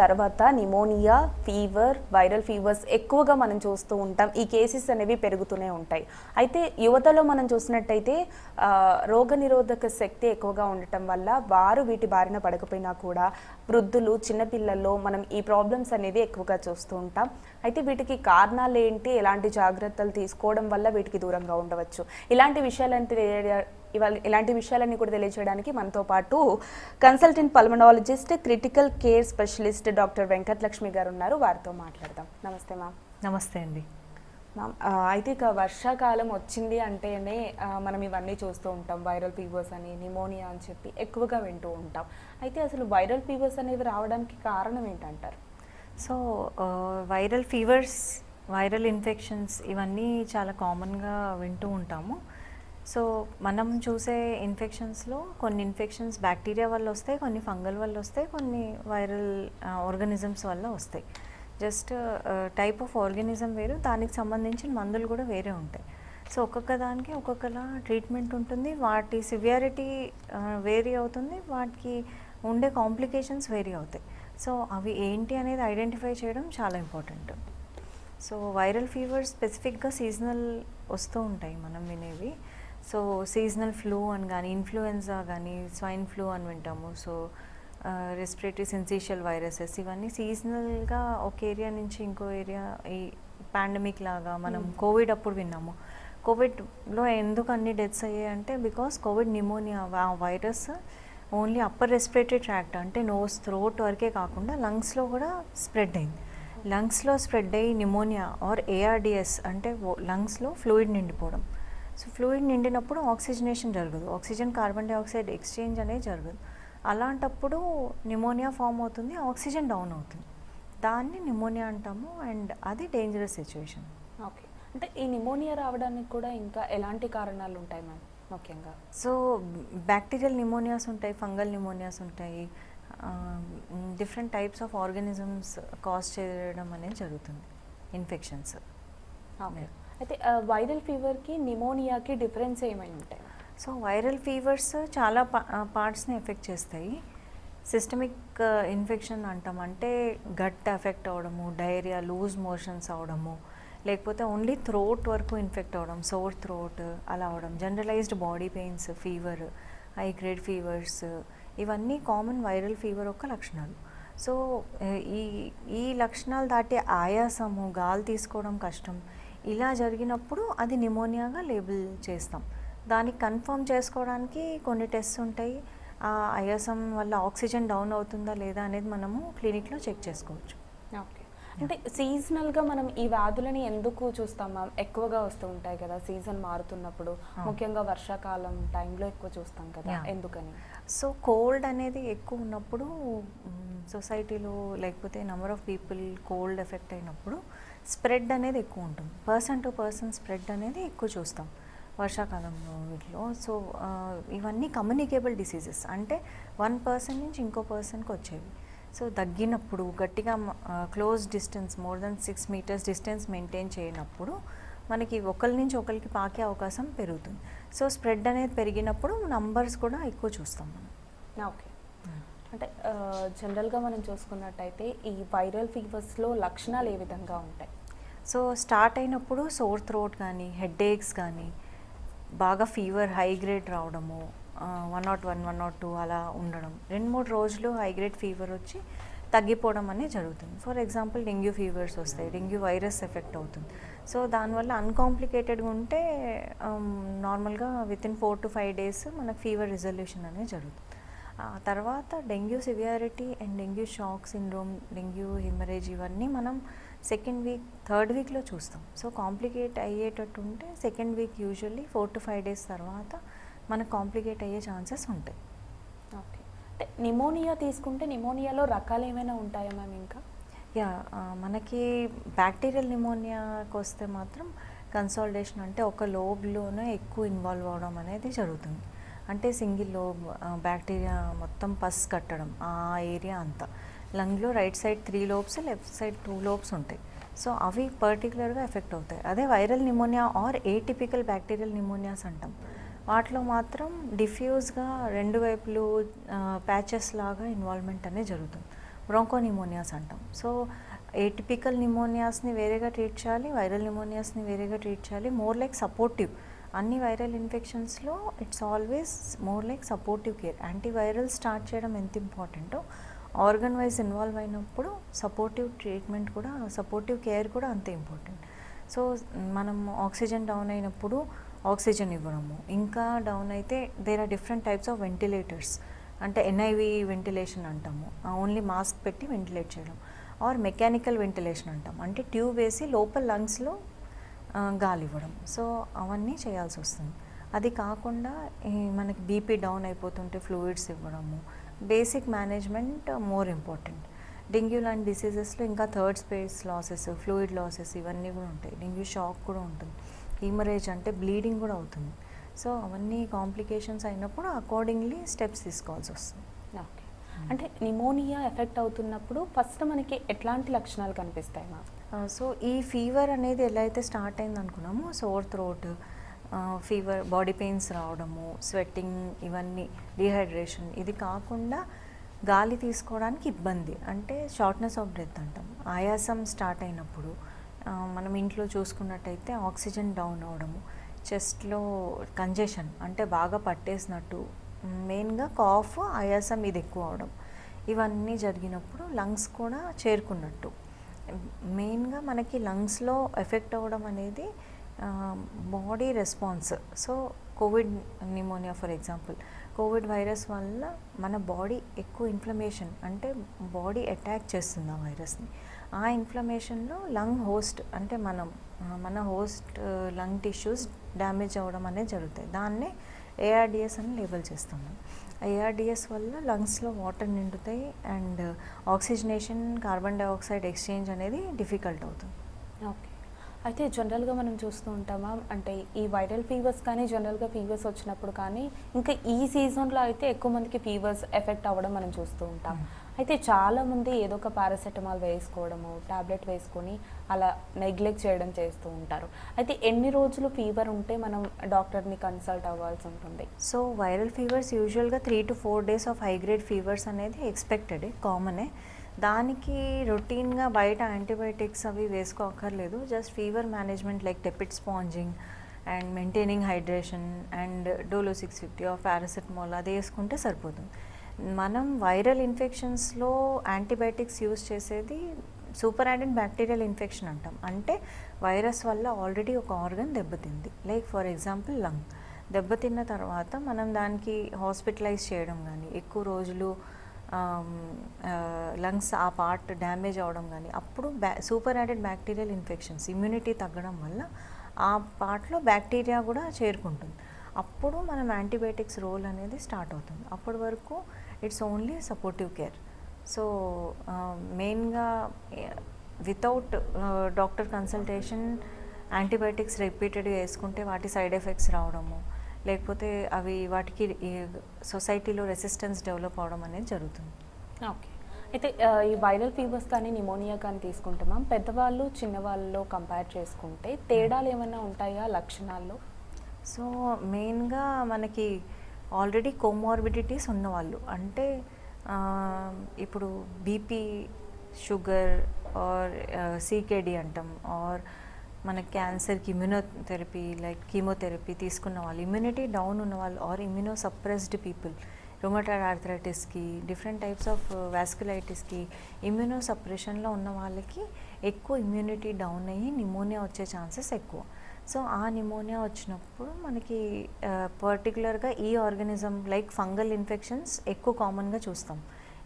తర్వాత pneumonia fever viral fevers ఎక్కువగా మనం చూస్తూ ఉంటాం. ఈ కేసెస్ అనేవి పెరుగుతూనే ఉంటాయి. అయితే యువతలో మనం చూసినట్టయితే రోగనిరోధక శక్తి ఎక్కువగా ఉండటం వల్ల వారు వీటి బారిన పడకపోయినా కూడా వృద్ధులు చిన్నపిల్లల్లో మనం ఈ ప్రాబ్లమ్స్ అనేవి ఎక్కువగా చూస్తూ ఉంటాం. అయితే వీటికి కారణాలు ఏంటి? ఎలాంటి జాగ్రత్తలు తీసుకోవడం వల్ల వీటికి దూరంగా ఉండవచ్చు? ఇలాంటి విషయాలను తెలియ ఇవాళ ఇలాంటి విషయాలన్నీ కూడా తెలియజేయడానికి మనతో పాటు consultant pulmonologist critical care specialist doctor Venkatalakshmi garu ఉన్నారు. వారితో మాట్లాడదాం. నమస్తే మ్యామ్. నమస్తే అండి. అయితే ఇక వర్షాకాలం వచ్చింది అంటేనే మనం ఇవన్నీ చూస్తూ ఉంటాం. వైరల్ ఫీవర్స్ అని నిమోనియా అని చెప్పి ఎక్కువగా వింటూ ఉంటాం. అయితే అసలు వైరల్ ఫీవర్స్ అనేవి రావడానికి కారణం ఏంటంటారు? So viral fevers viral infections ఇవన్నీ చాలా కామన్గా వింటూ ఉంటాము. సో మనం చూసే ఇన్ఫెక్షన్స్లో కొన్ని ఇన్ఫెక్షన్స్ బ్యాక్టీరియా వల్ల వస్తాయి కొన్ని ఫంగల్ వల్ల వస్తాయి కొన్ని వైరల్ ఆర్గానిజమ్స్ వల్ల వస్తాయి. జస్ట్ టైప్ ఆఫ్ ఆర్గానిజం వేరు దానికి సంబంధించిన మందులు కూడా వేరే ఉంటాయి. సో ఒక్కొక్క దానికి ఒక్కొక్కలా ట్రీట్మెంట్ ఉంటుంది. వాటి సివియారిటీ వేరీ అవుతుంది. వాటికి ఉండే కాంప్లికేషన్స్ వేరీ అవుతాయి. సో అవి ఏంటి అనేది ఐడెంటిఫై చేయడం చాలా ఇంపార్టెంట్. సో వైరల్ ఫీవర్ స్పెసిఫిక్గా సీజనల్ వస్తూ ఉంటాయి మనం వినేవి. సో సీజనల్ ఫ్లూ అని కానీ ఇన్ఫ్లుయెన్జా కానీ స్వైన్ ఫ్లూ అని వింటాము. సో రెస్పిరేటరీ సెన్సీషియల్ వైరసెస్ ఇవన్నీ సీజనల్గా ఒక ఏరియా నుంచి ఇంకో ఏరియా ఈ పాండమిక్ లాగా మనం కోవిడ్ అప్పుడు విన్నాము. కోవిడ్లో ఎందుకు అన్ని డెత్స్ అయ్యాయి అంటే బికాస్ కోవిడ్ నిమోనియా ఆ virus only upper respiratory tract అంటే నోస్ థ్రోట్ వరకే కాకుండా లంగ్స్లో కూడా స్ప్రెడ్ అయింది. లంగ్స్లో స్ప్రెడ్ అయ్యి నిమోనియా ఆర్ ఏఆర్డిఎస్ అంటే లంగ్స్లో ఫ్లూయిడ్ నిండిపోవడం. సో ఫ్లూయిడ్ నిండినప్పుడు ఆక్సిజనేషన్ జరగదు. ఆక్సిజన్ కార్బన్ డైఆక్సైడ్ ఎక్స్చేంజ్ అనేది జరగదు. అలాంటప్పుడు నిమోనియా ఫామ్ అవుతుంది ఆక్సిజన్ డౌన్ అవుతుంది. దాన్ని నిమోనియా అంటాము అండ్ అది డేంజరస్ సిచ్యువేషన్. ఓకే. అంటే ఈ నిమోనియా రావడానికి కూడా ఇంకా ఎలాంటి కారణాలు ఉంటాయి మ్యామ్ ముఖ్యంగా? సో బ్యాక్టీరియల్ నిమోనియాస్ ఉంటాయి ఫంగల్ నిమోనియాస్ ఉంటాయి. Different types of organisms cause చేయడం అనేది జరుగుతుంది. ఇన్ఫెక్షన్స్. ఓకే. అయితే వైరల్ ఫీవర్కి నిమోనియాకి డిఫరెన్స్ ఏమైనా ఉంటాయి? సో వైరల్ ఫీవర్స్ చాలా పార్ట్స్ని ఎఫెక్ట్ చేస్తాయి. సిస్టమిక్ ఇన్ఫెక్షన్ అంటాం అంటే గట్ ఎఫెక్ట్ అవడము డైరియా లూజ్ మోషన్స్ అవడము లేకపోతే ఓన్లీ థ్రోట్ వరకు ఇన్ఫెక్ట్ అవడం సోర్ థ్రోట్ అలా అవడం generalised body pains fever high grade fevers ఇవన్నీ కామన్ వైరల్ ఫీవర్ యొక్క లక్షణాలు. సో ఈ ఈ లక్షణాలు దాటి ఆయాసము గాలి తీసుకోవడం కష్టం ఇలా జరిగినప్పుడు అది నిమోనియాగా లేబుల్ చేస్తాం. దానికి కన్ఫర్మ్ చేసుకోవడానికి కొన్ని టెస్ట్ ఉంటాయి. ఆ ఆయాసం వల్ల ఆక్సిజన్ డౌన్ అవుతుందా లేదా అనేది మనము క్లినిక్లో చెక్ చేసుకోవచ్చు. ఓకే. అంటే సీజనల్గా మనం ఈ వ్యాధులని ఎందుకు చూస్తాం మ్యామ్? ఎక్కువగా వస్తూ ఉంటాయి కదా సీజన్ మారుతున్నప్పుడు. ముఖ్యంగా వర్షాకాలం టైంలో ఎక్కువ చూస్తాం కదా. ఎందుకని? సో కోల్డ్ అనేది ఎక్కువ ఉన్నప్పుడు సొసైటీలో లేకపోతే number of people cold effect అయినప్పుడు స్ప్రెడ్ అనేది ఎక్కువ ఉంటుంది. పర్సన్ టు పర్సన్ స్ప్రెడ్ అనేది ఎక్కువ చూస్తాం. వర్షాకాలంలో వీటిలో. సో ఇవన్నీ కమ్యూనికేబుల్ డిసీజెస్. అంటే వన్ పర్సన్ నుంచి ఇంకో పర్సన్కి వచ్చేవి. సో తగ్గినప్పుడు గట్టిగా close distance more than six metres distance maintain చేయనప్పుడు మనకి ఒకరి నుంచి ఒకరికి పాకే అవకాశం పెరుగుతుంది. సో స్ప్రెడ్ అనేది పెరిగినప్పుడు నంబర్స్ కూడా ఎక్కువ చూస్తాం మనం. ఓకే. అంటే జనరల్గా మనం చూసుకున్నట్టయితే ఈ వైరల్ ఫీవర్స్లో లక్షణాలు ఏ విధంగా ఉంటాయి? సో స్టార్ట్ అయినప్పుడు సోర్ థ్రోట్ కానీ హెడ్ కానీ బాగా ఫీవర్ హై గ్రేడ్ రావడము one not one one not two అలా ఉండడం. రెండు మూడు రోజులు హై గ్రేడ్ ఫీవర్ వచ్చి తగ్గిపోవడం అనేది జరుగుతుంది. ఫర్ ఎగ్జాంపుల్ డెంగ్యూ ఫీవర్స్ వస్తాయి. డెంగ్యూ వైరస్ ఎఫెక్ట్ అవుతుంది. సో దానివల్ల అన్కాంప్లికేటెడ్గా ఉంటే నార్మల్గా within four to five days మనకు ఫీవర్ రిజల్యూషన్ అనేది జరుగుతుంది. ఆ తర్వాత dengue severity and dengue shock syndrome dengue haemorrhage ఇవన్నీ మనం సెకండ్ వీక్ థర్డ్ వీక్లో చూస్తాం. సో కాంప్లికేట్ అయ్యేటట్టు ఉంటే second week usually four to five days తర్వాత మనకు కాంప్లికేట్ అయ్యే ఛాన్సెస్ ఉంటాయి. ఓకే. అంటే నిమోనియా తీసుకుంటే నిమోనియాలో రకాలు ఏమైనా ఉంటాయా మ్యామ్ ఇంకా? యా మనకి బ్యాక్టీరియల్ నిమోనియాకి వస్తే మాత్రం కన్సాలిడేషన్ అంటే ఒక లోబ్లోనే ఎక్కువ ఇన్వాల్వ్ అవడం అనేది జరుగుతుంది. అంటే సింగిల్ లోబ్ బ్యాక్టీరియా మొత్తం పస్ కట్టడం ఆ ఏరియా అంతా. లంగ్లో right side three lobes left side two lobes ఉంటాయి. సో అవి పర్టికులర్గా ఎఫెక్ట్ అవుతాయి. అదే viral pneumonia or atypical bacterial pneumonias అంటాం. వాటిలో మాత్రం డిఫ్యూజ్గా రెండు వైపులు ప్యాచెస్ లాగా ఇన్వాల్వ్మెంట్ అనేది జరుగుతుంది. బ్రోంకోనిమోనియాస్ అంటాం. సో ఏటిపికల్ నిమోనియాస్ని వేరేగా ట్రీట్ చేయాలి వైరల్ నిమోనియాస్ని వేరేగా ట్రీట్ చేయాలి మోర్ లైక్ సపోర్టివ్. అన్ని viral ఇన్ఫెక్షన్స్లో it's always more like supportive care. Antiviral start చేయడం ఎంత ఇంపార్టెంటో ఆర్గన్ వైజ్ ఇన్వాల్వ్ అయినప్పుడు సపోర్టివ్ ట్రీట్మెంట్ కూడా సపోర్టివ్ కేర్ కూడా అంతే ఇంపార్టెంట్. సో మనం ఆక్సిజన్ డౌన్ అయినప్పుడు ఆక్సిజన్ ఇవ్వడము. ఇంకా డౌన్ అయితే there are different types of ventilators అంటే ఎన్ఐవి వెంటిలేషన్ అంటాము. ఓన్లీ మాస్క్ పెట్టి వెంటిలేట్ చేయడం. ఆర్ మెకానికల్ వెంటిలేషన్ అంటాం అంటే ట్యూబ్ వేసి లోపల లంగ్స్లో గాలి ఇవ్వడం. సో అవన్నీ చేయాల్సి వస్తుంది. అది కాకుండా మనకి బీపీ డౌన్ అయిపోతుంటే ఫ్లూయిడ్స్ ఇవ్వడము. Basic management more important. Dengue లాంటి డిసీజెస్లో ఇంకా third space losses fluid losses ఇవన్నీ కూడా ఉంటాయి. డెంగ్యూ షాక్ కూడా ఉంటుంది. హీమరేజ్ అంటే బ్లీడింగ్ కూడా అవుతుంది. సో అవన్నీ కాంప్లికేషన్స్ అయినప్పుడు అకార్డింగ్లీ స్టెప్స్ తీసుకోవాల్సి వస్తుంది. ఓకే. అంటే నిమోనియా ఎఫెక్ట్ అవుతున్నప్పుడు ఫస్ట్ మనకి ఎట్లాంటి లక్షణాలు కనిపిస్తాయి మ్యామ్? సో ఈ ఫీవర్ అనేది ఎలా అయితే స్టార్ట్ అయింది అనుకున్నామో sore throat fever body pains రావడము స్వెట్టింగ్ ఇవన్నీ డిహైడ్రేషన్ ఇది కాకుండా గాలి తీసుకోవడానికి ఇబ్బంది. అంటే షార్ట్నెస్ ఆఫ్ బ్రెత్ అంటాం. ఆయాసం స్టార్ట్ అయినప్పుడు మనం ఇంట్లో చూసుకున్నట్టయితే ఆక్సిజన్ డౌన్ అవడము చెస్ట్లో కంజెషన్ అంటే బాగా పట్టేసినట్టు మెయిన్గా కాఫ్ ఆయాసం ఇది ఎక్కువ అవడం. ఇవన్నీ జరిగినప్పుడు లంగ్స్ కూడా చేరుకున్నట్టు. మెయిన్గా మనకి లంగ్స్లో ఎఫెక్ట్ అవ్వడం అనేది body response so covid pneumonia for example covid virus వల్ల మన బాడీ ఎక్కువ ఇన్ఫ్లమేషన్ అంటే బాడీ అటాక్ చేస్తుంది ఆ వైరస్ని ఆ ఇన్ఫ్లమేషన్లో లంగ్ హోస్ట్ అంటే మనం మన హోస్ట్ లంగ్ టిష్యూస్ డ్యామేజ్ అవ్వడం అనేది జరుగుతాయి. దాన్నే ఏఆర్డిఎస్ అని లేబుల్ చేస్తాం ఏఆర్డిఎస్ వల్ల లంగ్స్లో వాటర్ నిండుతాయి and oxygenation carbon dioxide exchange అనేది డిఫికల్ట్ అవుతుంది. ఓకే అయితే జనరల్గా మనం చూస్తూ ఉంటామా? అంటే ఈ వైరల్ ఫీవర్స్ కానీ జనరల్గా ఫీవర్స్ వచ్చినప్పుడు కానీ ఇంకా ఈ సీజన్లో అయితే ఎక్కువ మందికి ఫీవర్స్ ఎఫెక్ట్ అవ్వడం మనం చూస్తూ ఉంటాం. అయితే చాలా మంది ఏదో ఒక పారాసెటమాల్ వేసుకోవడము టాబ్లెట్ వేసుకొని అలా నెగ్లెక్ట్ చేయడం చేస్తూ ఉంటారు. అయితే ఎన్ని రోజులు ఫీవర్ ఉంటే మనం డాక్టర్ని కన్సల్ట్ అవ్వాల్సి ఉంటుంది? సో వైరల్ ఫీవర్స్ యూజువల్గా three to four days of high grade fevers అనేది ఎక్స్పెక్టెడే కామనే దానికి రొటీన్గా బయట యాంటీబయాటిక్స్ అవి వేసుకోక్కర్లేదు. Just fever management like tepid sponging and maintaining hydration and Dolo six fifty of paracetamol అది వేసుకుంటే సరిపోతుంది. మనం వైరల్ ఇన్ఫెక్షన్స్లో యాంటీబయాటిక్స్ యూస్ చేసేది సూపర్ యాడెడ్ బ్యాక్టీరియల్ ఇన్ఫెక్షన్ అంటాం. అంటే వైరస్ వల్ల ఆల్రెడీ ఒక ఆర్గన్ దెబ్బతింది. Like for example lung. దెబ్బతిన్న తర్వాత మనం దానికి హాస్పిటలైజ్ చేయడం కానీ ఎక్కువ రోజులు లంగ్స్ ఆ పార్ట్ డ్యామేజ్ అవడం కానీ అప్పుడు బ్యా super added bacterial infections immunity తగ్గడం వల్ల ఆ పార్ట్లో బ్యాక్టీరియా కూడా చేరుకుంటుంది. అప్పుడు మనం యాంటీబయాటిక్స్ రోల్ అనేది స్టార్ట్ అవుతుంది. అప్పటి వరకు it's only supportive care. So మెయిన్గా వితౌట్ డాక్టర్ కన్సల్టేషన్ యాంటీబయాటిక్స్ రిపీటెడ్గా వేసుకుంటే వాటి సైడ్ ఎఫెక్ట్స్ రావడము లేకపోతే అవి వాటికి సొసైటీలో రెసిస్టెన్స్ డెవలప్ అవడం అనేది జరుగుతుంది. ఓకే. అయితే ఈ వైరల్ ఫీవర్స్ కానీ నిమోనియా కానీ తీసుకుంటామా పెద్దవాళ్ళు చిన్నవాళ్ళలో కంపేర్ చేసుకుంటే తేడాలు ఏమైనా ఉంటాయా లక్షణాల్లో? సో మెయిన్గా మనకి ఆల్రెడీ కోమార్బిడిటీస్ ఉన్నవాళ్ళు. అంటే ఇప్పుడు బీపీ షుగర్ ఆర్ సీకేడి అంటాం ఆర్ మన క్యాన్సర్కి ఇమ్యూనోథెరపీ లైక్ కీమోథెరపీ తీసుకున్న వాళ్ళు ఇమ్యూనిటీ డౌన్ ఉన్న వాళ్ళు or immunosuppressed people rheumatoid ఆర్థరైటిస్కి డిఫరెంట్ టైప్స్ ఆఫ్ వాస్కులైటిస్కి ఇమ్యూనో సప్రెషన్లో ఉన్న వాళ్ళకి ఎక్కువ ఇమ్యూనిటీ డౌన్ అయ్యి నిమోనియా వచ్చే ఛాన్సెస్ ఎక్కువ. సో ఆ నిమోనియా వచ్చినప్పుడు మనకి uh, పర్టికులర్గా ఈ ఆర్గానిజం లైక్ ఫంగల్ ఇన్ఫెక్షన్స్ ఎక్కువ కామన్గా చూస్తాం.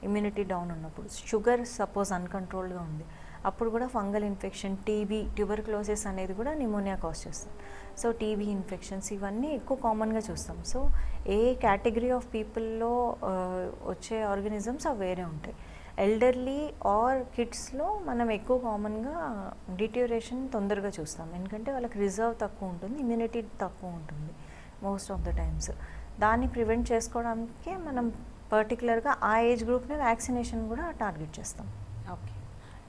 ఇమ్యూనిటీ డౌన్ ఉన్నప్పుడు. షుగర్ సపోజ్ అన్కంట్రోల్డ్గా ఉంది. అప్పుడు కూడా ఫంగల్ ఇన్ఫెక్షన్ టీబీ ట్యూబర్క్లోసిస్ అనేది కూడా నిమోనియా కాజ్ చేస్తుంది. సో టీబీ ఇన్ఫెక్షన్స్ ఇవన్నీ ఎక్కువ కామన్గా చూస్తాం. సో ఏ కేటగిరీ ఆఫ్ పీపుల్లో వచ్చే ఆర్గనిజమ్స్ అవి వేరే ఉంటాయి. ఎల్డర్లీ ఆర్ కిడ్స్లో మనం ఎక్కువ కామన్గా డిట్యూరేషన్ తొందరగా చూస్తాం. ఎందుకంటే వాళ్ళకి రిజర్వ్ తక్కువ ఉంటుంది ఇమ్యూనిటీ తక్కువ ఉంటుంది మోస్ట్ ఆఫ్ ద టైమ్స్ దాన్ని ప్రివెంట్ చేసుకోవడానికే మనం పర్టికులర్గా ఆ ఏజ్ గ్రూప్ని వ్యాక్సినేషన్ కూడా టార్గెట్ చేస్తాం. ఓకే.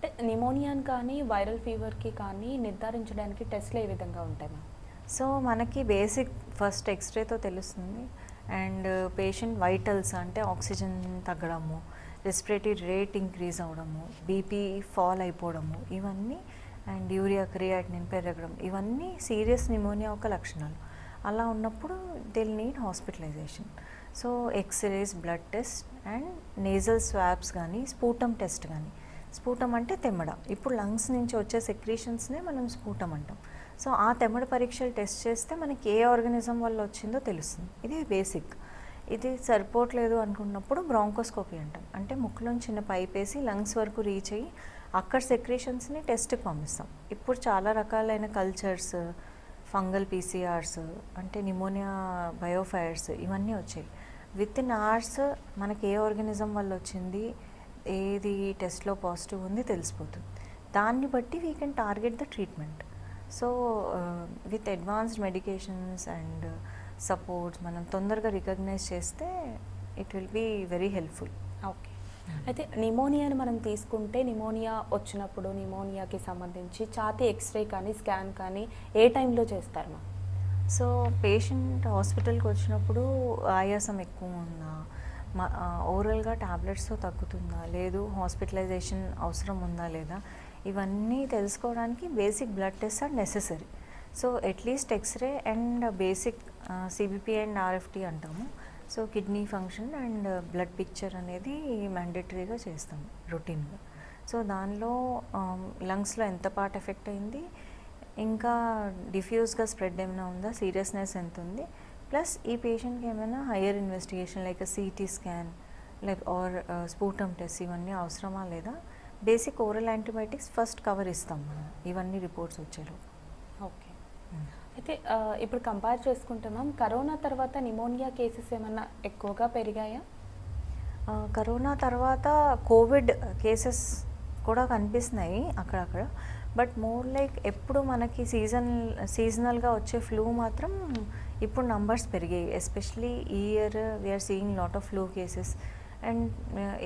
నిమోనియాని కానీ వైరల్ ఫీవర్కి కానీ నిర్ధారించడానికి టెస్ట్లు ఏ విధంగా ఉంటాయి మ్యామ్? సో మనకి బేసిక్ ఫస్ట్ ఎక్స్రేతో తెలుస్తుంది. అండ్ పేషెంట్ వైటల్స్ అంటే ఆక్సిజన్ తగ్గడము రెస్పిరేటరీ రేట్ ఇంక్రీజ్ అవడము బీపీ ఫాల్ అయిపోవడము ఇవన్నీ అండ్ యూరియా క్రియాటినిన్ పెరగడం ఇవన్నీ సీరియస్ నిమోనియా యొక్క లక్షణాలు. అలా ఉన్నప్పుడు they'll need hospitalization so x-rays blood test and nasal swabs కానీ స్పూటమ్ టెస్ట్ కానీ స్ఫూటం అంటే తెమ్మడ. ఇప్పుడు లంగ్స్ నుంచి వచ్చే సెక్రీషన్స్నే మనం స్ఫూటం అంటాం. సో ఆ తెమ్మడ పరీక్షలు టెస్ట్ చేస్తే మనకి ఏ ఆర్గానిజం వల్ల వచ్చిందో తెలుస్తుంది. ఇది బేసిక్. ఇది సరిపోవట్లేదు అనుకున్నప్పుడు బ్రాంకోస్కోపీ అంటాం. అంటే ముక్కులో చిన్న పైప్ వేసి లంగ్స్ వరకు రీచ్ అయ్యి అక్కడ సెక్రీషన్స్ని టెస్ట్కి పంపిస్తాం. ఇప్పుడు చాలా రకాలైన కల్చర్స్ ఫంగల్ పీసీఆర్స్ అంటే నిమోనియా బయోఫైర్స్ ఇవన్నీ వచ్చాయి. విత్ ఇన్ అవర్స్ మనకి ఏ ఆర్గానిజం వల్ల వచ్చింది? ఏది టెస్ట్లో పాజిటివ్ ఉంది తెలిసిపోతుంది. దాన్ని బట్టి we can target the treatment so with advanced medications and supports మనం తొందరగా రికగ్నైజ్ చేస్తే it will be very helpful okay అయితే నిమోనియాని మనం తీసుకుంటే నిమోనియా వచ్చినప్పుడు నిమోనియాకి సంబంధించి ఛాతీ ఎక్స్రే కానీ స్కాన్ కానీ ఏ టైంలో చేస్తారు మా సో పేషెంట్ హాస్పిటల్కి వచ్చినప్పుడు ఆయాసం ఎక్కువ ఉందా మా ఓవరాల్గా ట్యాబ్లెట్స్తో తగ్గుతుందా? లేదు హాస్పిటలైజేషన్ అవసరం ఉందా లేదా? ఇవన్నీ తెలుసుకోవడానికి basic blood test are necessary so at least x-ray and basic CBC and RFT అంటాము. So kidney function and blood picture అనేది మ్యాండేటరీగా చేస్తాం రొటీన్గా సో దానిలో లంగ్స్లో ఎంత పార్ట్ ఎఫెక్ట్ అయింది? ఇంకా డిఫ్యూజ్గా స్ప్రెడ్ ఏమైనా ఉందా? సీరియస్నెస్ ఎంత ఉంది? ప్లస్ ఈ పేషెంట్కి ఏమైనా higher investigation like CT scan like or sputum test ఇవన్నీ అవసరమా లేదా? Basic oral antibiotics first cover ఇస్తాం మనం. ఇవన్నీ రిపోర్ట్స్ వచ్చేలో ఓకే అయితే ఇప్పుడు కంపేర్ చేసుకుంటే మ్యామ్ కరోనా తర్వాత నిమోనియా కేసెస్ ఏమన్నా ఎక్కువగా పెరిగాయా? కరోనా తర్వాత కోవిడ్ కేసెస్ కూడా కనిపిస్తున్నాయి అక్కడక్కడ. బట్ మోర్ లైక్ ఎప్పుడు మనకి సీజన్ సీజనల్గా వచ్చే ఫ్లూ మాత్రం ఇప్పుడు నంబర్స్ పెరిగాయి ఎస్పెషలీ ఈ year we're seeing lot of flu cases and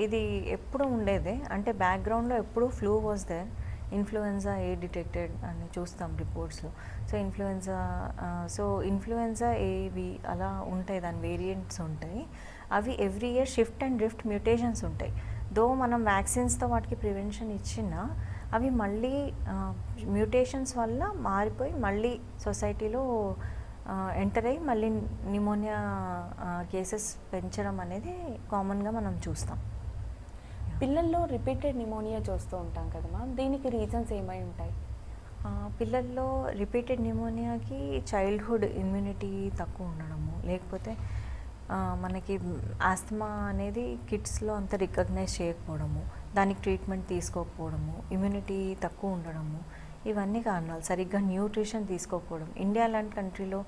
ఇది ఎప్పుడు ఉండేదే. అంటే బ్యాక్గ్రౌండ్లో ఎప్పుడు flu was there influenza A detected అని చూస్తాం రిపోర్ట్స్లో సో ఇన్ఫ్లుయెన్జా సో ఇన్ఫ్లుయెన్జా ఏవి అలా ఉంటాయి దాని వేరియంట్స్ ఉంటాయి. అవి every year shift and drift mutations ఉంటాయి. దో మనం వ్యాక్సిన్స్తో వాటికి ప్రివెన్షన్ ఇచ్చినా అవి మళ్ళీ uh, మ్యూటేషన్స్ వల్ల మారిపోయి మళ్ళీ సొసైటీలో ఎంటర్ అయ్యి మళ్ళీ నిమోనియా కేసెస్ పెంచడం అనేది కామన్గా మనం చూస్తాం. పిల్లల్లో రిపీటెడ్ నిమోనియా చూస్తూ ఉంటాం కదా మ్యామ్ దీనికి రీజన్స్ ఏమై ఉంటాయి? పిల్లల్లో రిపీటెడ్ న్యూమోనియాకి చైల్డ్హుడ్ ఇమ్యూనిటీ తక్కువ ఉండడము లేకపోతే మనకి ఆస్తమా అనేది కిడ్స్లో అంత రికగ్నైజ్ చేయకపోవడము దానికి ట్రీట్మెంట్ తీసుకోకపోవడము ఇమ్యూనిటీ తక్కువ ఉండడము ఇవన్నీ కారణాలు. సరిగ్గా న్యూట్రిషన్ తీసుకోకపోవడం. ఇండియా లాంటి కంట్రీలో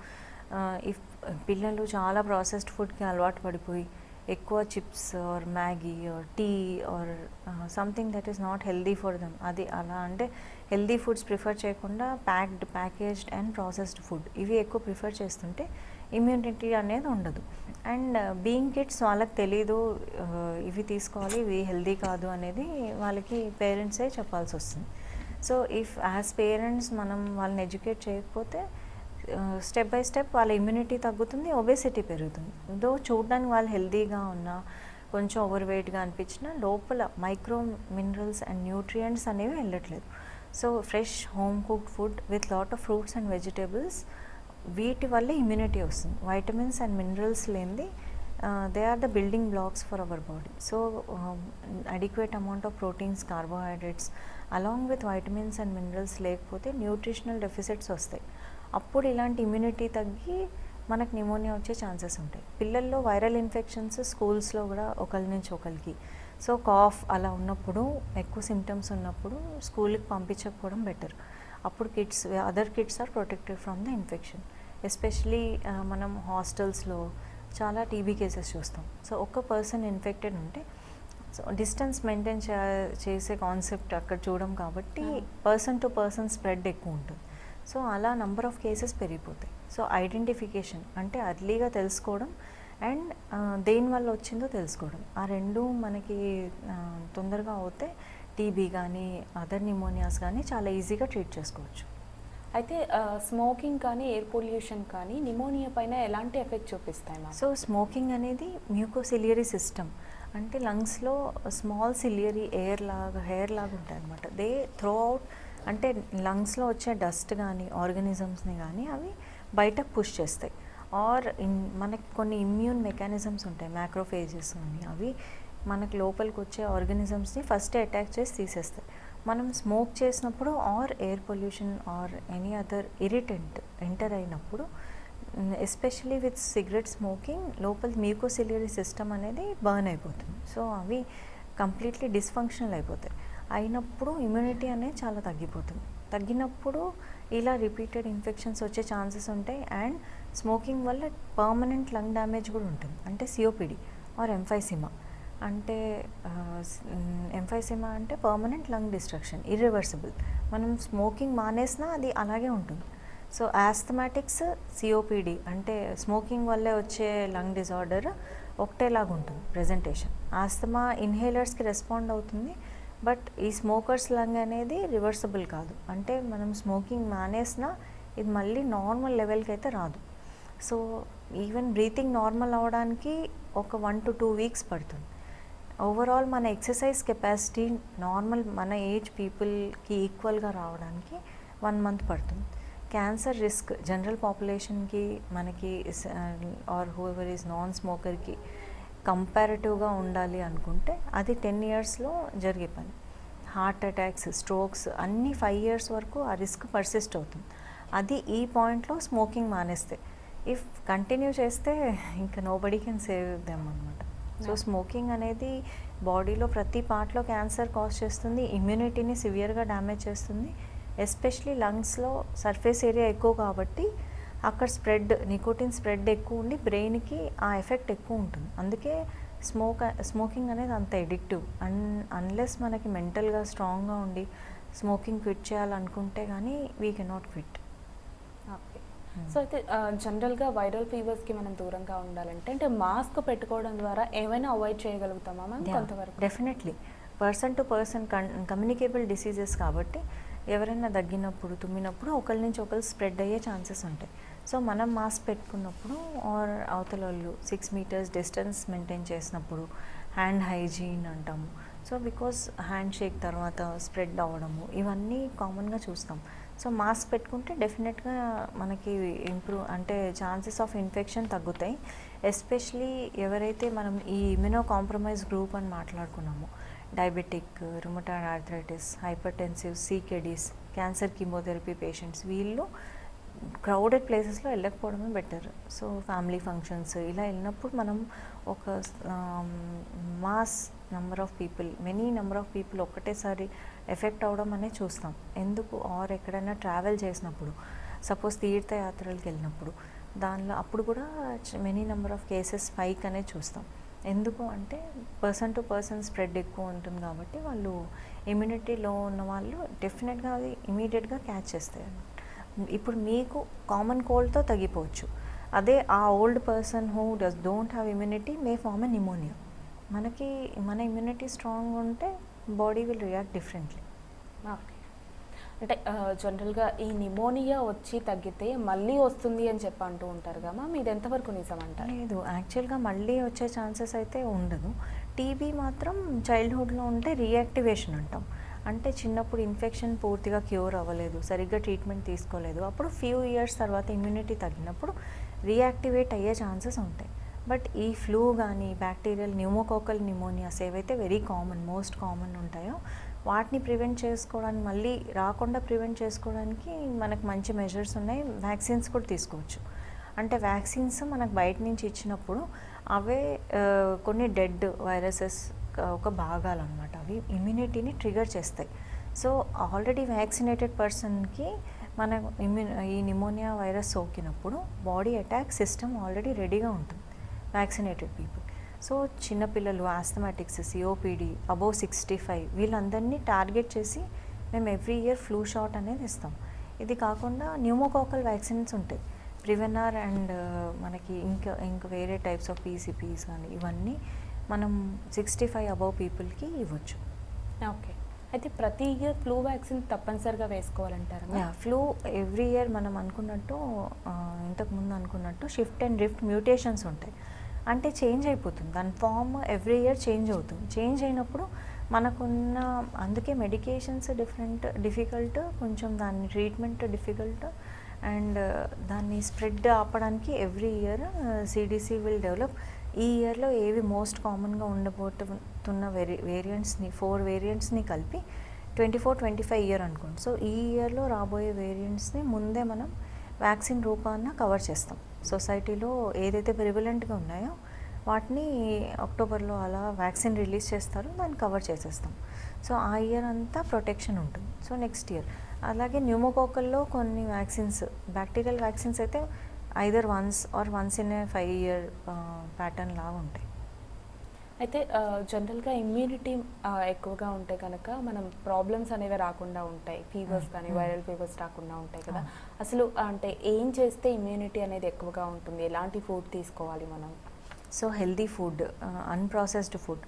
ఇఫ్ పిల్లలు చాలా ప్రాసెస్డ్ ఫుడ్కి అలవాటు పడిపోయి ఎక్కువ chips or Maggi or tea or something that is not healthy for them. అది అలా అంటే హెల్దీ ఫుడ్స్ ప్రిఫర్ చేయకుండా packed packaged and processed food. ఇవి ఎక్కువ ప్రిఫర్ చేస్తుంటే ఇమ్యూనిటీ అనేది ఉండదు. అండ్ బీయింగ్ కిడ్స్ వాళ్ళకి తెలీదు ఇవి తీసుకోవాలి ఇవి హెల్దీ కాదు అనేది వాళ్ళకి పేరెంట్సే చెప్పాల్సి వస్తుంది. సో ఇఫ్ యాజ్ పేరెంట్స్ మనం వాళ్ళని ఎడ్యుకేట్ చేయకపోతే స్టెప్ బై స్టెప్ వాళ్ళ ఇమ్యూనిటీ తగ్గుతుంది ఒబేసిటీ పెరుగుతుంది. దో చూడడానికి వాళ్ళు హెల్దీగా ఉన్నా కొంచెం ఓవర్ వెయిట్గా అనిపించినా లోపల మైక్రో మినరల్స్ అండ్ న్యూట్రియంట్స్ అనేవి వెళ్ళట్లేదు. So fresh home cooked food with lot of fruits and vegetables వీటి వల్ల ఇమ్యూనిటీ వస్తుంది. వైటమిన్స్ అండ్ మినరల్స్ లేనిది they are the building blocks for our body so adequate amount of proteins carbohydrates along with vitamins and minerals లేకపోతే nutritional deficits వస్తాయి. అప్పుడు ఇలాంటి immunity తగ్గి మనకు నిమోనియా వచ్చే ఛాన్సెస్ ఉంటాయి. పిల్లల్లో వైరల్ ఇన్ఫెక్షన్స్ స్కూల్స్లో కూడా ఒకరి నుంచి ఒకరికి సో కాఫ్ అలా ఉన్నప్పుడు ఎక్కువ సిమ్టమ్స్ ఉన్నప్పుడు స్కూల్కి పంపించకపోవడం బెటర్ అప్పుడు kids other kids are protected from the infection especially మనం హాస్టల్స్లో చాలా టీబీ కేసెస్ చూస్తాం. సో ఒక్క పర్సన్ ఇన్ఫెక్టెడ్ ఉంటే సో డిస్టెన్స్ మెయింటైన్ చేసే కాన్సెప్ట్ అక్కడ చూడడం కాబట్టి పర్సన్ టు పర్సన్ స్ప్రెడ్ ఎక్కువ ఉంటుంది. సో అలా నంబర్ ఆఫ్ కేసెస్ పెరిగిపోతాయి. సో ఐడెంటిఫికేషన్ అంటే అర్లీగా తెలుసుకోవడం అండ్ దేనివల్ల వచ్చిందో తెలుసుకోవడం. ఆ రెండు మనకి తొందరగా అవుతే టీబీ కానీ అదర్ నిమోనియాస్ కానీ చాలా ఈజీగా ట్రీట్ చేసుకోవచ్చు. అయితే స్మోకింగ్ కానీ ఎయిర్ పొల్యూషన్ కానీ నిమోనియా పైన ఎలాంటి ఎఫెక్ట్ చూపిస్తాయి మ్యామ్? సో స్మోకింగ్ అనేది మ్యూకోసిలియరీ సిస్టమ్. అంటే లంగ్స్లో స్మాల్ సిలియరీ ఎయిర్ లాగా హెయిర్ లాగా ఉంటాయి అనమాట దే త్రో అవుట్ అంటే లంగ్స్లో వచ్చే డస్ట్ కానీ ఆర్గనిజమ్స్ని కానీ అవి బయటకు పుష్ చేస్తాయి. ఆర్ ఇన్ మనకి కొన్ని ఇమ్యూన్ మెకానిజమ్స్ ఉంటాయి మ్యాక్రోఫేజెస్ అని. అవి మనకు లోపలికి వచ్చే ఆర్గనిజమ్స్ని ఫస్ట్ అటాక్ చేసి తీసేస్తాయి. మనం స్మోక్ చేసినప్పుడు or air pollution or any other irritant enter అయినప్పుడు ఎస్పెషలీ విత్ సిగరెట్ స్మోకింగ్ లోపల మ్యూకోసిలియరీ సిస్టమ్ అనేది బర్న్ అయిపోతుంది. సో అవి కంప్లీట్లీ డిస్ఫంక్షనల్ అయిపోతాయి. అయినప్పుడు ఇమ్యూనిటీ అనేది చాలా తగ్గిపోతుంది. తగ్గినప్పుడు ఇలా రిపీటెడ్ ఇన్ఫెక్షన్స్ వచ్చే ఛాన్సెస్ ఉంటాయి అండ్ స్మోకింగ్ వల్ల పర్మనెంట్ లంగ్ డ్యామేజ్ కూడా ఉంటుంది. అంటే సిఓపిడి ఆర్ ఎంఫైసిమా అంటే ఎంఫైసిమా అంటే పర్మనెంట్ లంగ్ డిస్ట్రక్షన్ ఇర్రివర్సిబుల్. మనం స్మోకింగ్ మానేసినా అది అలాగే ఉంటుంది. సో యాస్థమాటిక్స్ సిఓపిడి అంటే స్మోకింగ్ వల్లే వచ్చే లంగ్ డిజార్డర్ ఒకటేలాగా ఉంటుంది ప్రజెంటేషన్. ఆస్తమా ఇన్హేలర్స్కి రెస్పాండ్ అవుతుంది బట్ ఈ స్మోకర్స్ లంగ్ అనేది రివర్సబుల్ కాదు. అంటే మనం స్మోకింగ్ మానేసినా ఇది మళ్ళీ నార్మల్ లెవెల్కి అయితే రాదు. సో ఈవెన్ బ్రీతింగ్ నార్మల్ అవ్వడానికి ఒక వన్ టు టూ వీక్స్ పడుతుంది. ఓవరాల్ మన ఎక్సర్సైజ్ కెపాసిటీ నార్మల్ మన ఏజ్ పీపుల్కి ఈక్వల్గా రావడానికి వన్ మంత్ పడుతుంది. క్యాన్సర్ రిస్క్ జనరల్ పాపులేషన్కి మనకి ఆర్ హూఎవర్ ఈజ్ నాన్ స్మోకర్కి కంపారిటివ్గా ఉండాలి అనుకుంటే అది టెన్ ఇయర్స్లో జరిగే పని. హార్ట్ అటాక్స్ స్ట్రోక్స్ అన్ని ఫైవ్ ఇయర్స్ వరకు ఆ రిస్క్ పర్సిస్ట్ అవుతుంది. అది ఈ పాయింట్లో స్మోకింగ్ మానేస్తే ఇఫ్ కంటిన్యూ చేస్తే ఇంకా nobody can save them అనమాట సో. స్మోకింగ్ అనేది బాడీలో ప్రతి పార్ట్లో క్యాన్సర్ కాజ్ చేస్తుంది ఇమ్యూనిటీని సివియర్గా డ్యామేజ్ చేస్తుంది ఎస్పెషలీ లంగ్స్లో సర్ఫేస్ ఏరియా ఎక్కువ కాబట్టి అక్కడ స్ప్రెడ్ నికోటిన్ స్ప్రెడ్ ఎక్కువ ఉండి బ్రెయిన్కి ఆ ఎఫెక్ట్ ఎక్కువ ఉంటుంది. అందుకే స్మోక్ స్మోకింగ్ అనేది అంత ఎడిక్టివ్ అన్ అన్లెస్ మనకి మెంటల్గా స్ట్రాంగ్గా ఉండి స్మోకింగ్ క్విట్ చేయాలనుకుంటే కానీ వీ కెనాట్ క్విట్ సో అయితే జనరల్గా వైరల్ ఫీవర్స్కి మనం దూరంగా ఉండాలంటే అంటే మాస్క్ పెట్టుకోవడం ద్వారా ఏమైనా అవాయిడ్ చేయగలుగుతామా మ్యామ్ కొంతవరకు? Definitely person to person communicable diseases కాబట్టి ఎవరైనా దగ్గినప్పుడు తుమ్మినప్పుడు ఒకరి నుంచి ఒకరు స్ప్రెడ్ అయ్యే ఛాన్సెస్ ఉంటాయి. సో మనం మాస్క్ పెట్టుకున్నప్పుడు ఆర్ అవతల వాళ్ళు సిక్స్ మీటర్స్ డిస్టెన్స్ మెయింటైన్ చేసినప్పుడు హ్యాండ్ హైజీన్ అంటాము. సో బికాస్ హ్యాండ్ షేక్ తర్వాత స్ప్రెడ్ అవ్వడము ఇవన్నీ కామన్గా చూస్తాం. సో మాస్క్ పెట్టుకుంటే డెఫినెట్గా మనకి ఇంప్రూవ్ అంటే ఛాన్సెస్ ఆఫ్ ఇన్ఫెక్షన్ తగ్గుతాయి. ఎస్పెషలీ ఎవరైతే మనం ఈ ఇమ్యునో కాంప్రమైజ్ గ్రూప్ అని మాట్లాడుకున్నామో diabetic rheumatoid arthritis hypertensive CKDs cancer chemotherapy patients వీళ్ళు క్రౌడెడ్ ప్లేసెస్లో వెళ్ళకపోవడమే బెటర్ సో ఫ్యామిలీ ఫంక్షన్స్ ఇలా వెళ్ళినప్పుడు మనం ఒక mass number of people many number of people ఒక్కటేసారి effect అవడం అనేది చూస్తాం. ఎందుకు? ఆర్ ఎక్కడైనా ట్రావెల్ చేసినప్పుడు సపోజ్ తీర్థయాత్రలకు వెళ్ళినప్పుడు దానిలో అప్పుడు కూడా many number of cases spike అనేది చూస్తాం. ఎందుకు అంటే పర్సన్ టు పర్సన్ స్ప్రెడ్ ఎక్కువ ఉంటుంది కాబట్టి వాళ్ళు ఇమ్యూనిటీలో ఉన్న వాళ్ళు డెఫినెట్గా అది ఇమీడియట్గా క్యాచ్ చేస్తాయి ఇప్పుడు మీకు కామన్ కోల్డ్తో తగ్గిపోవచ్చు. అదే ఆ old person who does don't have immunity may form a pneumonia. మనకి మన ఇమ్యూనిటీ స్ట్రాంగ్ ఉంటే body will react differently okay అంటే జనరల్గా ఈ నిమోనియా వచ్చి తగ్గితే మళ్ళీ వస్తుంది అని చెప్పి అంటూ ఉంటారు కదా మ్యామ్ ఇది ఎంతవరకు నిజం అంటారు? లేదు. యాక్చువల్గా మళ్ళీ వచ్చే ఛాన్సెస్ అయితే ఉండదు. టీబీ మాత్రం చైల్డ్హుడ్లో ఉంటే రియాక్టివేషన్ అంటాం. అంటే చిన్నప్పుడు ఇన్ఫెక్షన్ పూర్తిగా క్యూర్ అవ్వలేదు సరిగ్గా ట్రీట్మెంట్ తీసుకోలేదు. అప్పుడు ఫ్యూ ఇయర్స్ తర్వాత ఇమ్యూనిటీ తగ్గినప్పుడు రియాక్టివేట్ అయ్యే ఛాన్సెస్ ఉంటాయి. బట్ ఈ ఫ్లూ కానీ బ్యాక్టీరియల్ న్యూమోకోకల్ న్యూమోనియాస్ ఏవైతే వెరీ కామన్ మోస్ట్ కామన్ ఉంటాయో వాటిని ప్రివెంట్ చేసుకోవడానికి మళ్ళీ రాకుండా ప్రివెంట్ చేసుకోవడానికి మనకు మంచి మెజర్స్ ఉన్నాయి. వ్యాక్సిన్స్ కూడా తీసుకోవచ్చు. అంటే వ్యాక్సిన్స్ మనకు బయట నుంచి ఇచ్చినప్పుడు అవే కొన్ని డెడ్ వైరసెస్ ఒక భాగాలు అనమాట అవి ఇమ్యూనిటీని ట్రిగర్ చేస్తాయి. సో ఆల్రెడీ వ్యాక్సినేటెడ్ పర్సన్కి మన ఇమ్యూ ఈ నిమోనియా వైరస్ సోకినప్పుడు బాడీ అటాక్ సిస్టమ్ ఆల్రెడీ రెడీగా ఉంటుంది. వ్యాక్సినేటెడ్ పీపుల్ సో చిన్నపిల్లలు asthmatics COPD above sixty five వీళ్ళందరినీ టార్గెట్ చేసి మేము ఎవ్రీ ఇయర్ ఫ్లూ షాట్ అనేది ఇస్తాం. ఇది కాకుండా న్యూమోకాకల్ వ్యాక్సిన్స్ ఉంటాయి. ప్రివెనార్ అండ్ మనకి ఇంకా ఇంకా వేరే టైప్స్ ఆఫ్ పీసీపీస్ కానీ ఇవన్నీ మనం సిక్స్టీ ఫైవ్ అబవ్ పీపుల్కి ఇవ్వచ్చు. ఓకే. అయితే ప్రతి ఇయర్ ఫ్లూ వ్యాక్సిన్ తప్పనిసరిగా వేసుకోవాలంటారా ఫ్లూ ఎవ్రీ ఇయర్ మనం అనుకున్నట్టు ఆ, ఇంతకు ముందు అనుకున్నట్టు షిఫ్ట్ అండ్ రిఫ్ట్ మ్యూటేషన్స్ ఉంటాయి. అంటే చేంజ్ అయిపోతుంది. దాని ఫామ్ ఎవ్రీ ఇయర్ చేంజ్ అవుతుంది. చేంజ్ అయినప్పుడు మనకున్న అందుకే మెడికేషన్స్ డిఫరెంట్ డిఫికల్ట్ కొంచెం దాని ట్రీట్మెంట్ డిఫికల్ట్ అండ్ దాన్ని స్ప్రెడ్ ఆపడానికి every year CDC will develop ఈ ఇయర్లో ఏవి మోస్ట్ కామన్గా ఉండబోతున్న వేరి వేరియంట్స్ని ఫోర్ వేరియంట్స్ని కలిపి twenty four twenty five year అనుకోండి. సో ఈ ఇయర్లో రాబోయే వేరియంట్స్ని ముందే మనం వ్యాక్సిన్ రూపాన కవర్ చేస్తాం. సొసైటీలో ఏదైతే ప్రివలెంట్గా ఉన్నాయో వాటిని అక్టోబర్లో అలా వ్యాక్సిన్ రిలీజ్ చేస్తారు దాన్ని కవర్ చేసేస్తాం. సో ఆ ఇయర్ అంతా ప్రొటెక్షన్ ఉంటుంది. So next year. అలాగే న్యూమోకోకల్లో కొన్ని వ్యాక్సిన్స్ బ్యాక్టీరియల్ వ్యాక్సిన్స్ అయితే either once or once in a five year pattern లాగా ఉంటాయి. అయితే జనరల్గా ఇమ్యూనిటీ ఎక్కువగా ఉంటే కనుక మనం ప్రాబ్లమ్స్ అనేవి రాకుండా ఉంటాయి. ఫీవర్స్ కానీ Mm. వైరల్ ఫీవర్స్ రాకుండా ఉంటాయి కదా. అవును. అసలు అంటే ఏం చేస్తే ఇమ్యూనిటీ అనేది ఎక్కువగా ఉంటుంది? ఎలాంటి ఫుడ్ తీసుకోవాలి మనం? So healthy food unprocessed food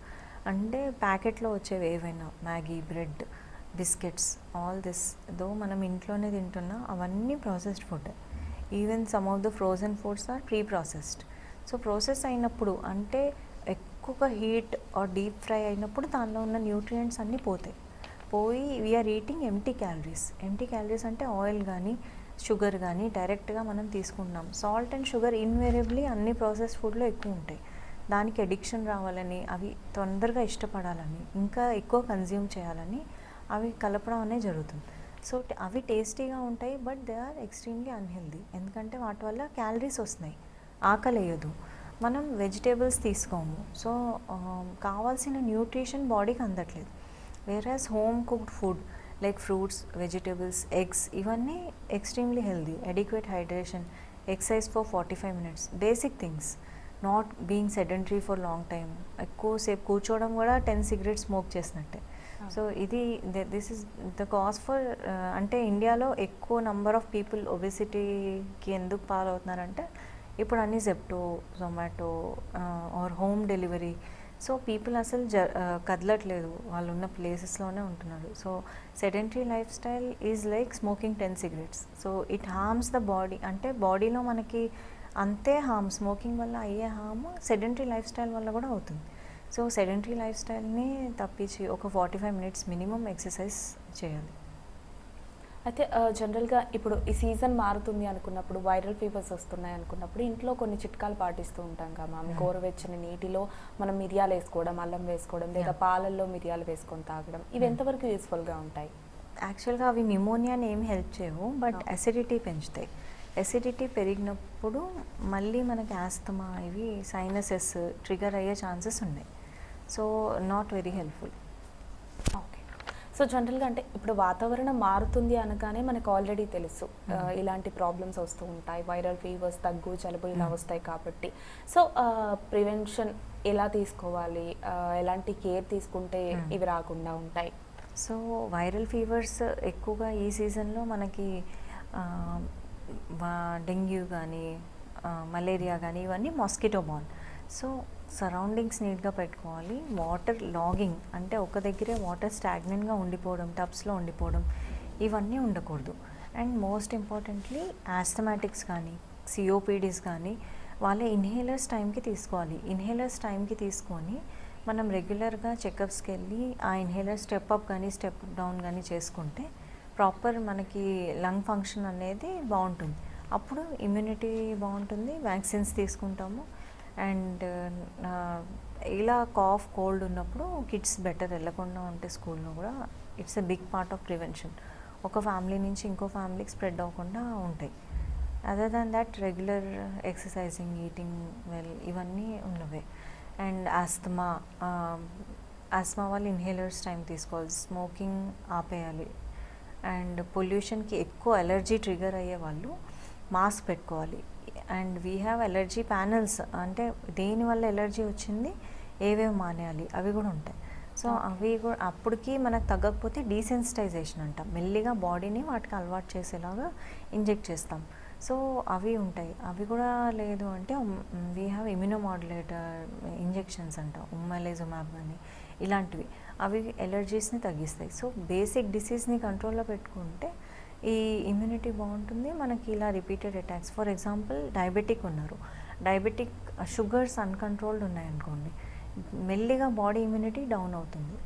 అంటే ప్యాకెట్లో వచ్చేవి ఏవైనా? Maggi bread biscuits all this though మనం ఇంట్లోనే తింటున్నా అవన్నీ processed food even some of the frozen foods are pre processed so process అయినప్పుడు అంటే ఎక్కువగా హీట్ ఆర్ డీప్ ఫ్రై అయినప్పుడు దానిలో ఉన్న న్యూట్రియంట్స్ అన్నీ పోతాయి. పోయి we're eating empty calories empty calories అంటే ఆయిల్ కానీ షుగర్ కానీ డైరెక్ట్గా మనం తీసుకుంటున్నాం. సాల్ట్ అండ్ షుగర్ ఇన్వేరియబ్లీ అన్ని ప్రాసెస్ ఫుడ్లో ఎక్కువ ఉంటాయి. దానికి అడిక్షన్ రావాలని అవి తొందరగా ఇష్టపడాలని ఇంకా ఎక్కువ కన్జ్యూమ్ చేయాలని అవి కలపడం అనేది జరుగుతుంది. సో అవి టేస్టీగా ఉంటాయి but they are extremely unhealthy ఎందుకంటే వాటి వల్ల క్యాలరీస్ వస్తున్నాయి. ఆకలి వేయదు మనం వెజిటేబుల్స్ తీసుకోము. సో కావాల్సిన న్యూట్రిషన్ బాడీకి అందట్లేదు. Whereas home cooked food like fruits vegetables eggs ఇవన్నీ extremely healthy adequate hydration exercise for forty five minutes basic things not being sedentary for long time ఎక్కువసేపు కూర్చోవడం కూడా టెన్ సిగరెట్స్ స్మోక్ చేసినట్టే. So ఇది this is the cause for అంటే ఇండియాలో ఎక్కువ number of people ఒబెసిటీకి ఎందుకు పాలవుతున్నారంటే ఇప్పుడు అన్ని Zepto Zomato or home delivery so people అసలు జ కదలట్లేదు. వాళ్ళు ఉన్న ప్లేసెస్లోనే ఉంటున్నారు. So sedentary lifestyle is like smoking ten cigarettes so it harms the body అంటే బాడీలో మనకి అంతే హార్మ్ స్మోకింగ్ వల్ల అయ్యే హార్మ్ సెడెంటరీ లైఫ్ స్టైల్ వల్ల కూడా అవుతుంది. సో సెడెంటరీ లైఫ్ స్టైల్ని తప్పించి ఒక forty five minutes minimum exercise చేయాలి. అయితే జనరల్గా ఇప్పుడు ఈ సీజన్ మారుతుంది అనుకున్నప్పుడు వైరల్ ఫీవర్స్ వస్తున్నాయి అనుకున్నప్పుడు ఇంట్లో కొన్ని చిట్కాలు పాటిస్తూ ఉంటాం కదా మ్యామ్. గోరువెచ్చని నీటిలో మనం మిరియాలు వేసుకోవడం అల్లం వేసుకోవడం లేదా. పాలల్లో మిరియాలు వేసుకొని తాగడం ఇవి. ఎంతవరకు యూస్ఫుల్గా ఉంటాయి యాక్చువల్గా అవి న్యూమోనియాని ఏం హెల్ప్ చేయవు బట్. అసిడిటీ పెంచుతాయి అసిడిటీ పెరిగినప్పుడు మళ్ళీ మనకి ఆస్తమా ఇవి సైనసెస్ ట్రిగర్ అయ్యే ఛాన్సెస్ ఉన్నాయి so not very helpful so జనరల్గా అంటే ఇప్పుడు వాతావరణం మారుతుంది అనగానే మనకు ఆల్రెడీ తెలుసు. ఇలాంటి ప్రాబ్లమ్స్ వస్తూ ఉంటాయి వైరల్ ఫీవర్స్ దగ్గు జలుబు ఇలా. వస్తాయి కాబట్టి సో ప్రివెన్షన్ ఎలా తీసుకోవాలి ఎలాంటి కేర్ తీసుకుంటే. ఇవి రాకుండా ఉంటాయి సో వైరల్ ఫీవర్స్ ఎక్కువగా ఈ సీజన్లో మనకి డెంగ్యూ కానీ మలేరియా కానీ ఇవన్నీ మాస్కిటో బాన్ సో సరౌండింగ్స్ నీట్గా పెట్టుకోవాలి. వాటర్ లాగింగ్ అంటే ఒక దగ్గరే వాటర్ స్టాగ్నెంట్గా ఉండిపోవడం టబ్స్లో ఉండిపోవడం ఇవన్నీ ఉండకూడదు. అండ్ మోస్ట్ ఇంపార్టెంట్లీ ఆస్థమాటిక్స్ కానీ సిఓపీడీస్ కానీ వాళ్ళ ఇన్హేలర్స్ టైంకి తీసుకోవాలి. ఇన్హేలర్స్ టైంకి తీసుకొని మనం రెగ్యులర్గా చెకప్స్కి వెళ్ళి ఆ ఇన్హేలర్ స్టెప్ అప్ కానీ స్టెప్ డౌన్ కానీ చేసుకుంటే ప్రాపర్ మనకి లంగ్ ఫంక్షన్ అనేది బాగుంటుంది. అప్పుడు ఇమ్యూనిటీ బాగుంటుంది వ్యాక్సిన్స్ తీసుకుంటాము. అండ్ ఇలా కాఫ్ కోల్డ్ ఉన్నప్పుడు కిడ్స్ బెటర్ వెళ్ళకుండా ఉంటే స్కూల్లో కూడా it's a big part of prevention. ఒక ఫ్యామిలీ నుంచి ఇంకో ఫ్యామిలీకి స్ప్రెడ్ అవ్వకుండా ఉంటాయి. Other than that regular exercising eating well ఇవన్నీ ఉన్నవే. అండ్ ఆస్తమా ఆస్తమా వాళ్ళు ఇన్హేలర్స్ టైం తీసుకోవాలి. స్మోకింగ్ ఆపేయాలి. అండ్ పొల్యూషన్కి ఎక్కువ ఎలర్జీ ట్రిగర్ అయ్యే వాళ్ళు మాస్క్ పెట్టుకోవాలి. And we have allergy panels. అంటే దేనివల్ల ఎలర్జీ వచ్చింది? ఏవేవి మానేయాలి? అవి కూడా ఉంటాయి. సో అవి కూడా అప్పటికి మనకు తగ్గకపోతే డీసెన్సిటైజేషన్ అంటాం. మెల్లిగా బాడీని వాటికి అలవాటు చేసేలాగా ఇంజెక్ట్ చేస్తాం. సో అవి ఉంటాయి. అవి కూడా లేదు అంటే వీ హ్యావ్ ఇమ్యూనోమాడ్యులేటర్ ఇంజెక్షన్స్ అంట. ఉమ్మలేజుమాబ్ కానీ ఇలాంటివి. అవి ఎలర్జీస్ని తగ్గిస్తాయి. సో బేసిక్ డిసీజ్ని కంట్రోల్లో పెట్టుకుంటే ఈ ఇమ్యూనిటీ బాగుంటుంది. మనకి ఇలా repeated attacks for example diabetic ఉన్నారు. డయాబెటిక్ షుగర్స్ అన్కంట్రోల్డ్ ఉన్నాయనుకోండి. మెల్లిగా బాడీ ఇమ్యూనిటీ డౌన్ అవుతుంది.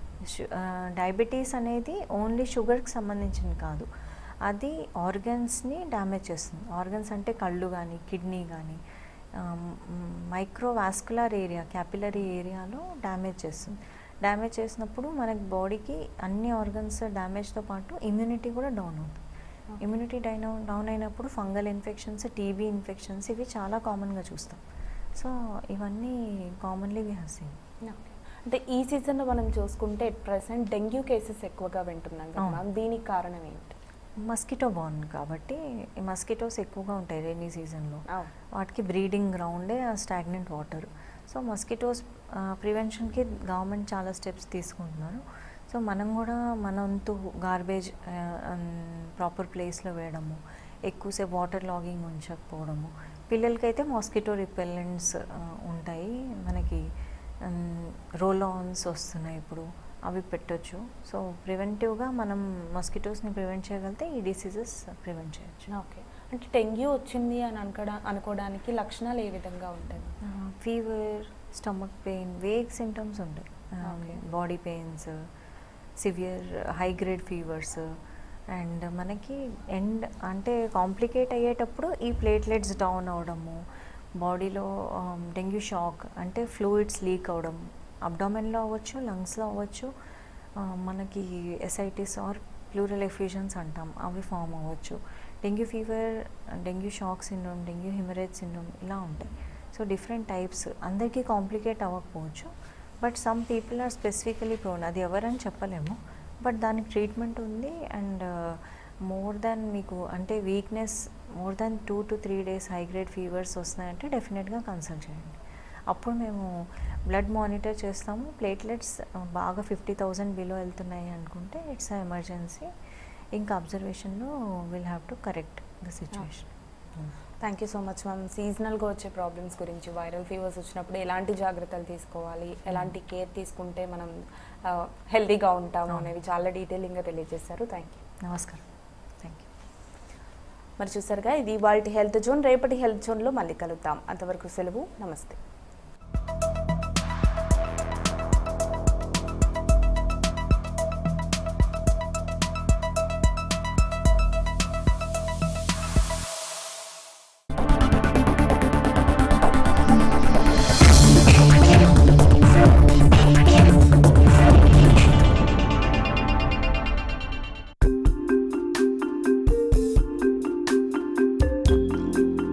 డయాబెటీస్ uh, అనేది ఓన్లీ షుగర్కి సంబంధించింది కాదు. అది ఆర్గన్స్ని డ్యామేజ్ చేస్తుంది. ఆర్గన్స్ అంటే కళ్ళు కానీ కిడ్నీ కానీ మైక్రోవాస్కులర్ ఏరియా క్యాపిలరీ ఏరియాలో డ్యామేజ్ చేస్తుంది. డ్యామేజ్ చేసినప్పుడు మనకి బాడీకి అన్ని ఆర్గన్స్ డ్యామేజ్తో పాటు ఇమ్యూనిటీ కూడా డౌన్ అవుతుంది. ఇమ్యూనిటీ డైన్ డౌన్ అయినప్పుడు ఫంగల్ ఇన్ఫెక్షన్స్ టీబీ ఇన్ఫెక్షన్స్ ఇవి చాలా కామన్గా చూస్తాం. సో ఇవన్నీ కామన్లీ వీ హ్యావ్ సీన్. అంటే ఈ సీజన్లో మనం చూసుకుంటే ఎట్ ప్రెసెంట్ డెంగ్యూ కేసెస్ ఎక్కువగా వింటున్నాం కదా దీనికి కారణం ఏంటి? మస్కిటో బాన్ కాబట్టి ఈ మస్కిటోస్ ఎక్కువగా ఉంటాయి రైనీ సీజన్లో. వాటికి బ్రీడింగ్ గ్రౌండే స్టాగ్నెంట్ వాటర్. సో మస్కిటోస్ ప్రివెన్షన్కి గవర్నమెంట్ చాలా స్టెప్స్ తీసుకుంటున్నారు. సో మనం కూడా మన వంతు గార్బేజ్ ప్రాపర్ ప్లేస్లో వేయడము ఎక్కువసేపు వాటర్ లాగింగ్ ఉంచకపోవడము. పిల్లలకైతే మాస్కిటో రిపెల్లెంట్స్ ఉంటాయి. మనకి రోల్ ఆన్స్ వస్తున్నాయి ఇప్పుడు. అవి పెట్టొచ్చు. సో ప్రివెంటివ్గా మనం మస్కిటోస్ని ప్రివెంట్ చేయగలిగితే ఈ డిసీజెస్ ప్రివెంట్ చేయొచ్చు. ఓకే. అంటే డెంగ్యూ వచ్చింది అని అనుకోడా అనుకోవడానికి లక్షణాలు ఏ విధంగా ఉంటాయి? Fever stomach pain vague symptoms ఉంటాయి. Body pains severe high grade fevers and మనకి ఎండ్ అంటే కాంప్లికేట్ అయ్యేటప్పుడు ఈ ప్లేట్లెట్స్ డౌన్ అవడము బాడీలో డెంగ్యూ షాక్ అంటే ఫ్లూయిడ్స్ లీక్ అవడం అబ్డామెన్లో అవ్వచ్చు లంగ్స్లో అవ్వచ్చు uh, మనకి ఎస్ఐటిస్ ఆర్ ప్లూరల్ ఎఫ్యూజన్స్ అంటాం అవి ఫామ్ అవ్వచ్చు. Dengue fever dengue shock syndrome dengue haemorrhage syndrome ఇలా ఉంటాయి. సో డిఫరెంట్ టైప్స్ అందరికీ కాంప్లికేట్ అవ్వకపోవచ్చు. But some people are specifically prone అది ఎవరని చెప్పలేము. బట్ దానికి ట్రీట్మెంట్ ఉంది అండ్ మోర్ దాన్ మీకు అంటే weakness more than two to three days high grade fevers వస్తున్నాయంటే డెఫినెట్గా కన్సల్ట్ చేయండి. అప్పుడు మేము బ్లడ్ మానిటర్ చేస్తాము. ప్లేట్లెట్స్ బాగా ఫిఫ్టీ థౌజండ్ బిలో వెళ్తున్నాయి అనుకుంటే ఇట్స్ ఎమర్జెన్సీ. ఇంకా అబ్జర్వేషన్లో will have to correct the situation. Thank you so much ma'am సీజనల్గా వచ్చే ప్రాబ్లమ్స్ గురించి వైరల్ ఫీవర్స్ వచ్చినప్పుడు ఎలాంటి జాగ్రత్తలు తీసుకోవాలి? ఎలాంటి కేర్ తీసుకుంటే మనం హెల్తీగా ఉంటాము. అనేవి చాలా డీటెయిలింగ్గా తెలియజేశారు. థ్యాంక్ యూ నమస్కారం. థ్యాంక్ యూ మరి చూసారుగా ఇది వాళ్ళ హెల్త్ జోన్ రేపటి హెల్త్ జోన్లో మళ్ళీ కలుద్దాం. అంతవరకు సెలవు. నమస్తే.